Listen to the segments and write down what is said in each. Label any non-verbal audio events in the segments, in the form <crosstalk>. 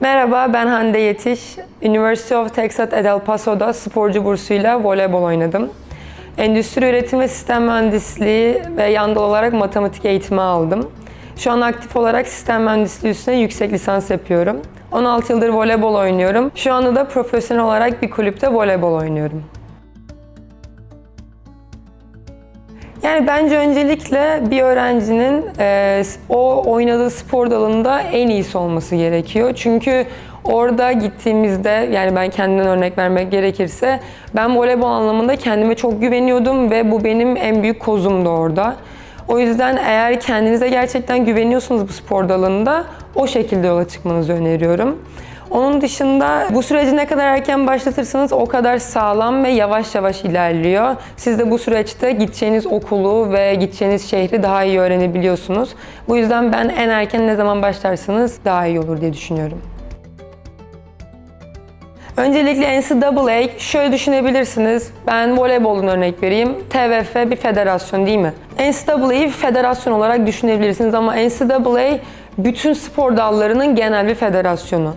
Merhaba, ben Hande Yetiş. University of Texas at El Paso'da sporcu bursuyla voleybol oynadım. Endüstri üretim ve sistem mühendisliği ve yandal olarak matematik eğitimi aldım. Şu an aktif olarak sistem mühendisliği üstüne yüksek lisans yapıyorum. 16 yıldır voleybol oynuyorum. Şu anda da profesyonel olarak bir kulüpte voleybol oynuyorum. Yani bence öncelikle bir öğrencinin e, o oynadığı spor dalında en iyisi olması gerekiyor. Çünkü orada gittiğimizde yani ben kendimden örnek vermek gerekirse ben voleybol anlamında kendime çok güveniyordum ve bu benim en büyük kozumdu orada. O yüzden eğer kendinize gerçekten güveniyorsunuz bu spor dalında o şekilde yola çıkmanızı öneriyorum. Onun dışında bu süreci ne kadar erken başlatırsanız o kadar sağlam ve yavaş yavaş ilerliyor. Siz de bu süreçte gideceğiniz okulu ve gideceğiniz şehri daha iyi öğrenebiliyorsunuz. Bu yüzden ben en erken ne zaman başlarsanız daha iyi olur diye düşünüyorum. Öncelikle NCAA şöyle düşünebilirsiniz. Ben voleybolun örnek vereyim. TVF bir federasyon değil mi? NCAA'yı federasyon olarak düşünebilirsiniz ama NCAA bütün spor dallarının genel bir federasyonu.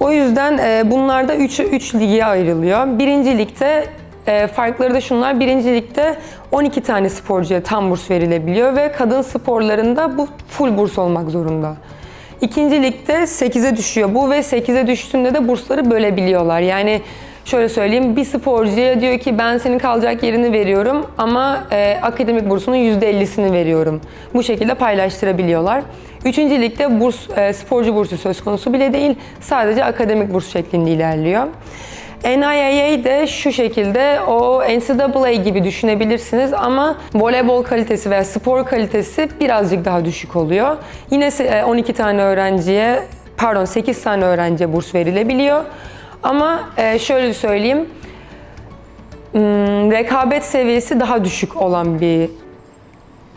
O yüzden e, bunlar da 3 3 lige ayrılıyor. Birinci ligde e, farkları da şunlar. Birinci ligde 12 tane sporcuya tam burs verilebiliyor ve kadın sporlarında bu full burs olmak zorunda. İkinci ligde 8'e düşüyor bu ve 8'e düştüğünde de bursları bölebiliyorlar. Yani şöyle söyleyeyim bir sporcuya diyor ki ben senin kalacak yerini veriyorum ama e, akademik bursunun %50'sini veriyorum. Bu şekilde paylaştırabiliyorlar. Üçüncü ligde burs, e, sporcu bursu söz konusu bile değil. Sadece akademik burs şeklinde ilerliyor. NIAA de şu şekilde o NCAA gibi düşünebilirsiniz ama voleybol kalitesi veya spor kalitesi birazcık daha düşük oluyor. Yine se- e, 12 tane öğrenciye pardon 8 tane öğrenciye burs verilebiliyor. Ama e, şöyle söyleyeyim hmm, rekabet seviyesi daha düşük olan bir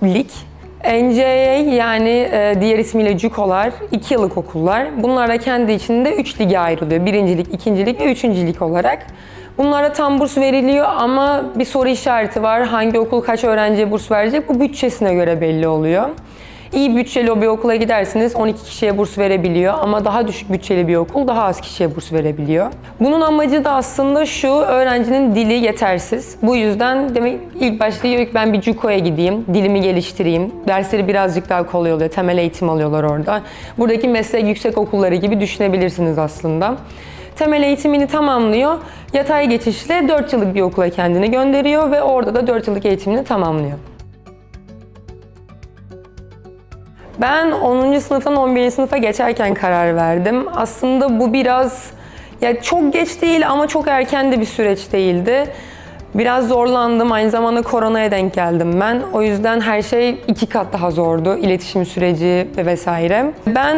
lig. NCAA yani e, diğer ismiyle JUCO'lar 2 yıllık okullar. Bunlar da kendi içinde 3 lige ayrılıyor. Birincilik, ikincilik ve üçüncülük olarak. Bunlara tam burs veriliyor ama bir soru işareti var. Hangi okul kaç öğrenciye burs verecek? Bu bütçesine göre belli oluyor. İyi bütçeli bir okula gidersiniz 12 kişiye burs verebiliyor ama daha düşük bütçeli bir okul daha az kişiye burs verebiliyor. Bunun amacı da aslında şu öğrencinin dili yetersiz. Bu yüzden demek ilk başta diyor ki ben bir JUCO'ya gideyim, dilimi geliştireyim. Dersleri birazcık daha kolay oluyor. Temel eğitim alıyorlar orada. Buradaki meslek yüksek okulları gibi düşünebilirsiniz aslında. Temel eğitimini tamamlıyor. Yatay geçişle 4 yıllık bir okula kendini gönderiyor ve orada da 4 yıllık eğitimini tamamlıyor. Ben 10. sınıftan 11. sınıfa geçerken karar verdim. Aslında bu biraz ya çok geç değil ama çok erken de bir süreç değildi. Biraz zorlandım. Aynı zamanda koronaya denk geldim ben. O yüzden her şey iki kat daha zordu. İletişim süreci ve vesaire. Ben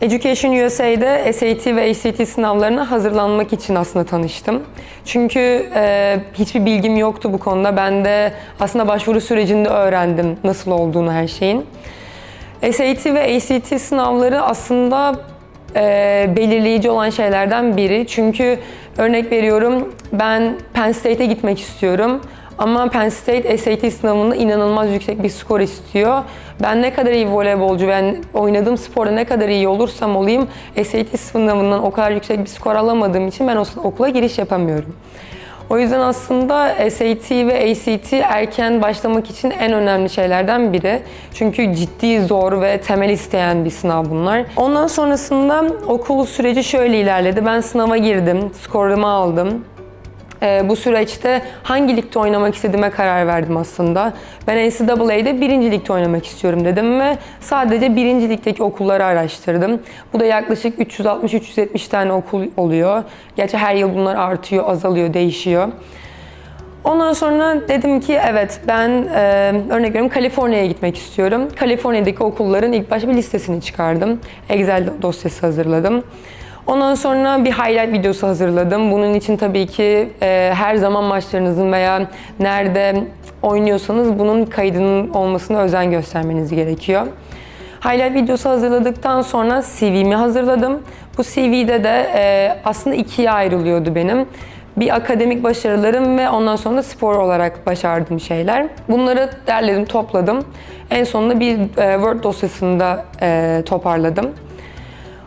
Education USA'de SAT ve ACT sınavlarına hazırlanmak için aslında tanıştım. Çünkü e, hiçbir bilgim yoktu bu konuda. Ben de aslında başvuru sürecinde öğrendim nasıl olduğunu her şeyin. SAT ve ACT sınavları aslında e, belirleyici olan şeylerden biri. Çünkü örnek veriyorum ben Penn State'e gitmek istiyorum. Ama Penn State SAT sınavında inanılmaz yüksek bir skor istiyor. Ben ne kadar iyi voleybolcu, ben oynadığım sporda ne kadar iyi olursam olayım SAT sınavından o kadar yüksek bir skor alamadığım için ben okula giriş yapamıyorum. O yüzden aslında SAT ve ACT erken başlamak için en önemli şeylerden biri. Çünkü ciddi, zor ve temel isteyen bir sınav bunlar. Ondan sonrasında okul süreci şöyle ilerledi. Ben sınava girdim, skorumu aldım. Ee, bu süreçte hangi ligde oynamak istediğime karar verdim aslında. Ben NCAA'de birinci ligde oynamak istiyorum dedim ve sadece birinci ligdeki okulları araştırdım. Bu da yaklaşık 360-370 tane okul oluyor. Gerçi her yıl bunlar artıyor, azalıyor, değişiyor. Ondan sonra dedim ki evet ben e, örnek veriyorum Kaliforniya'ya gitmek istiyorum. Kaliforniya'daki okulların ilk başta bir listesini çıkardım. Excel dosyası hazırladım. Ondan sonra bir highlight videosu hazırladım. Bunun için tabii ki e, her zaman maçlarınızın veya nerede oynuyorsanız bunun kaydının olmasına özen göstermeniz gerekiyor. Highlight videosu hazırladıktan sonra CV'mi hazırladım. Bu CV'de de e, aslında ikiye ayrılıyordu benim. Bir akademik başarılarım ve ondan sonra spor olarak başardığım şeyler. Bunları derledim, topladım. En sonunda bir e, Word dosyasında e, toparladım.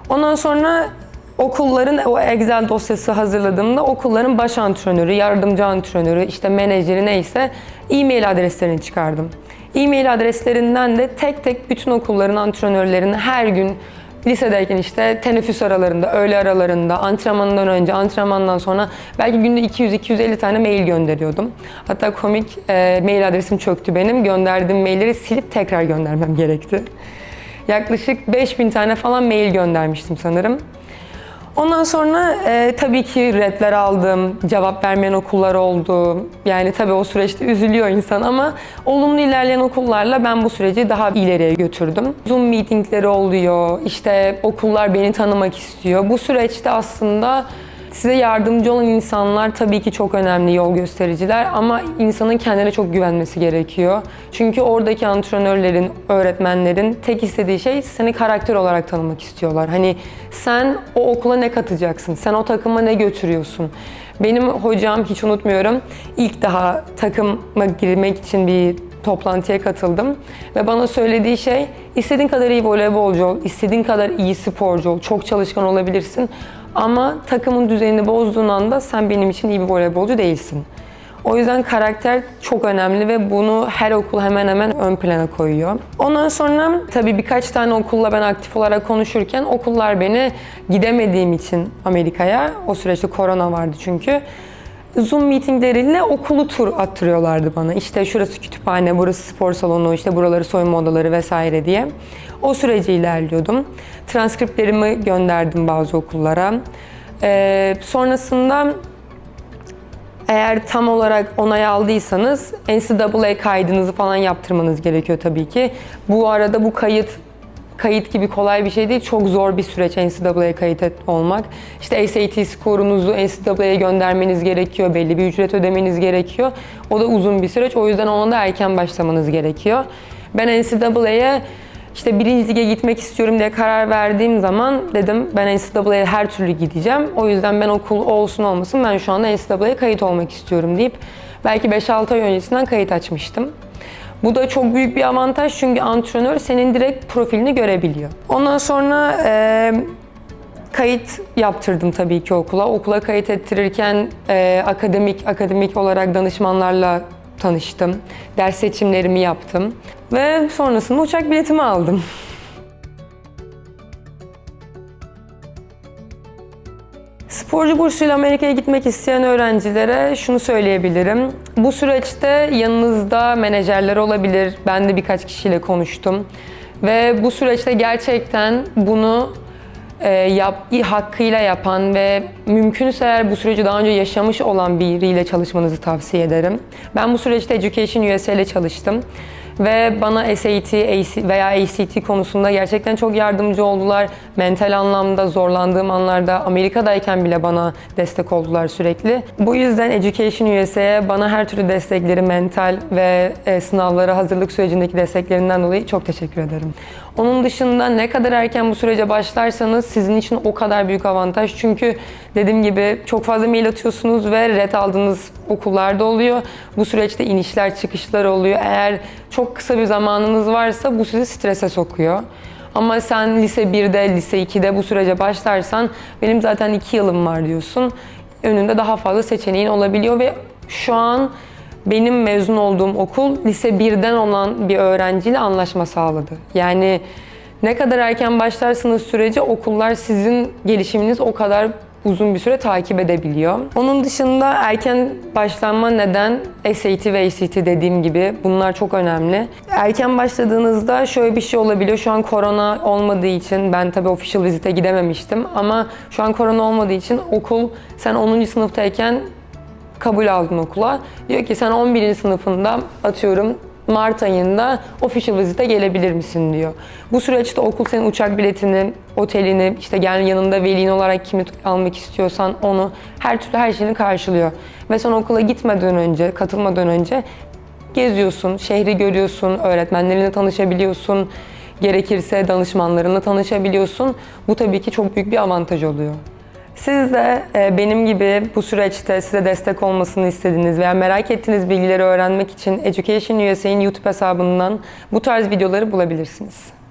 Ondan sonra Okulların o Excel dosyası hazırladığımda okulların baş antrenörü, yardımcı antrenörü, işte menajeri neyse e-mail adreslerini çıkardım. E-mail adreslerinden de tek tek bütün okulların antrenörlerini her gün lisedeyken işte teneffüs aralarında, öğle aralarında, antrenmandan önce, antrenmandan sonra belki günde 200-250 tane mail gönderiyordum. Hatta komik e, mail adresim çöktü benim. Gönderdiğim mailleri silip tekrar göndermem gerekti. Yaklaşık 5000 tane falan mail göndermiştim sanırım. Ondan sonra e, tabii ki redler aldım, cevap vermeyen okullar oldu. Yani tabii o süreçte üzülüyor insan ama olumlu ilerleyen okullarla ben bu süreci daha ileriye götürdüm. Zoom meetingleri oluyor, işte okullar beni tanımak istiyor. Bu süreçte aslında Size yardımcı olan insanlar tabii ki çok önemli yol göstericiler ama insanın kendine çok güvenmesi gerekiyor. Çünkü oradaki antrenörlerin, öğretmenlerin tek istediği şey seni karakter olarak tanımak istiyorlar. Hani sen o okula ne katacaksın? Sen o takıma ne götürüyorsun? Benim hocam hiç unutmuyorum. ilk daha takıma girmek için bir toplantıya katıldım ve bana söylediği şey istediğin kadar iyi voleybolcu ol, istediğin kadar iyi sporcu ol, çok çalışkan olabilirsin ama takımın düzenini bozduğun anda sen benim için iyi bir voleybolcu değilsin. O yüzden karakter çok önemli ve bunu her okul hemen hemen ön plana koyuyor. Ondan sonra tabii birkaç tane okulla ben aktif olarak konuşurken okullar beni gidemediğim için Amerika'ya, o süreçte korona vardı çünkü, Zoom meetingleriyle okulu tur attırıyorlardı bana. İşte şurası kütüphane, burası spor salonu, işte buraları soyunma odaları vesaire diye. O süreci ilerliyordum. Transkriplerimi gönderdim bazı okullara. Ee, sonrasında eğer tam olarak onay aldıysanız NCAA kaydınızı falan yaptırmanız gerekiyor tabii ki. Bu arada bu kayıt kayıt gibi kolay bir şey değil. Çok zor bir süreç NCAA'ya kayıt et, olmak. İşte SAT skorunuzu NCAA'ya göndermeniz gerekiyor. Belli bir ücret ödemeniz gerekiyor. O da uzun bir süreç. O yüzden ona da erken başlamanız gerekiyor. Ben NCAA'ya işte birinci lige gitmek istiyorum diye karar verdiğim zaman dedim ben NCAA'ya her türlü gideceğim. O yüzden ben okul olsun olmasın ben şu anda NCAA'ya kayıt olmak istiyorum deyip belki 5-6 ay öncesinden kayıt açmıştım. Bu da çok büyük bir avantaj çünkü antrenör senin direkt profilini görebiliyor. Ondan sonra e, kayıt yaptırdım tabii ki okula. Okula kayıt ettirirken e, akademik akademik olarak danışmanlarla tanıştım. Ders seçimlerimi yaptım ve sonrasında uçak biletimi aldım. <laughs> Sporcu bursuyla Amerika'ya gitmek isteyen öğrencilere şunu söyleyebilirim. Bu süreçte yanınızda menajerler olabilir. Ben de birkaç kişiyle konuştum. Ve bu süreçte gerçekten bunu e, yap, hakkıyla yapan ve mümkünse eğer bu süreci daha önce yaşamış olan biriyle çalışmanızı tavsiye ederim. Ben bu süreçte Education USA ile çalıştım ve bana SAT veya ACT konusunda gerçekten çok yardımcı oldular. Mental anlamda zorlandığım anlarda Amerika'dayken bile bana destek oldular sürekli. Bu yüzden Education USA'ya bana her türlü destekleri, mental ve e, sınavlara hazırlık sürecindeki desteklerinden dolayı çok teşekkür ederim. Onun dışında ne kadar erken bu sürece başlarsanız sizin için o kadar büyük avantaj. Çünkü dediğim gibi çok fazla mail atıyorsunuz ve red aldığınız okullarda oluyor. Bu süreçte inişler çıkışlar oluyor. Eğer çok kısa bir zamanınız varsa bu sizi strese sokuyor. Ama sen lise 1'de, lise 2'de bu sürece başlarsan benim zaten 2 yılım var diyorsun. Önünde daha fazla seçeneğin olabiliyor ve şu an benim mezun olduğum okul lise 1'den olan bir öğrenciyle anlaşma sağladı. Yani ne kadar erken başlarsınız sürece okullar sizin gelişiminiz o kadar uzun bir süre takip edebiliyor. Onun dışında erken başlanma neden SAT ve ACT dediğim gibi bunlar çok önemli. Erken başladığınızda şöyle bir şey olabiliyor. Şu an korona olmadığı için ben tabii official vizite gidememiştim ama şu an korona olmadığı için okul sen 10. sınıftayken kabul aldın okula. Diyor ki sen 11. sınıfında atıyorum Mart ayında official visite gelebilir misin diyor. Bu süreçte okul senin uçak biletini, otelini, işte gel yanında velin olarak kimi almak istiyorsan onu her türlü her şeyini karşılıyor. Ve sen okula gitmeden önce, katılmadan önce geziyorsun, şehri görüyorsun, öğretmenlerinle tanışabiliyorsun, gerekirse danışmanlarınla tanışabiliyorsun. Bu tabii ki çok büyük bir avantaj oluyor. Siz de e, benim gibi bu süreçte size destek olmasını istediğiniz veya merak ettiğiniz bilgileri öğrenmek için Education USA'nin YouTube hesabından bu tarz videoları bulabilirsiniz.